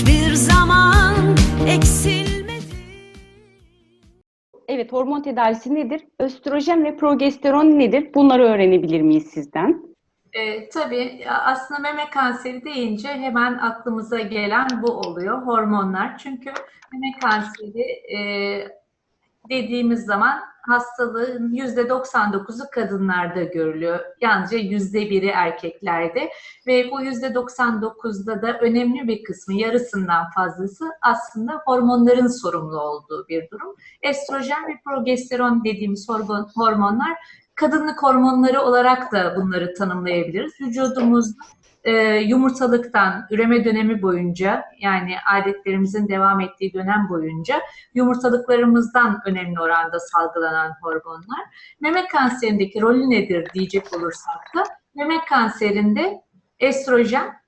hiçbir zaman eksilmedi. Evet, hormon tedavisi nedir? Östrojen ve progesteron nedir? Bunları öğrenebilir miyiz sizden? E, tabii aslında meme kanseri deyince hemen aklımıza gelen bu oluyor hormonlar. Çünkü meme kanseri e, dediğimiz zaman hastalığın %99'u kadınlarda görülüyor. Yalnızca %1'i erkeklerde ve bu %99'da da önemli bir kısmı, yarısından fazlası aslında hormonların sorumlu olduğu bir durum. Estrojen ve progesteron dediğimiz hormon- hormonlar kadınlık hormonları olarak da bunları tanımlayabiliriz. Vücudumuzda e, yumurtalıktan üreme dönemi boyunca yani adetlerimizin devam ettiği dönem boyunca yumurtalıklarımızdan önemli oranda salgılanan hormonlar. Meme kanserindeki rolü nedir diyecek olursak da meme kanserinde estrojen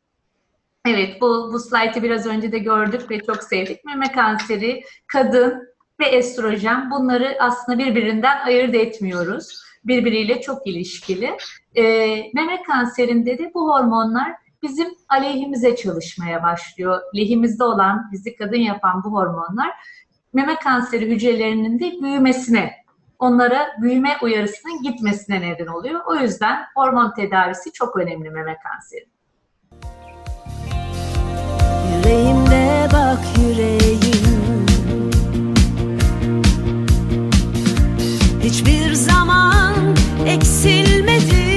Evet bu, bu slaytı biraz önce de gördük ve çok sevdik. Meme kanseri, kadın ve estrojen bunları aslında birbirinden ayırt etmiyoruz. Birbiriyle çok ilişkili. Ee, meme kanserinde de bu hormonlar bizim aleyhimize çalışmaya başlıyor. Lehimizde olan, bizi kadın yapan bu hormonlar meme kanseri hücrelerinin de büyümesine, onlara büyüme uyarısının gitmesine neden oluyor. O yüzden hormon tedavisi çok önemli meme kanseri. Yüreğimde bak yüreğim Hiçbir zaman eksilmedi.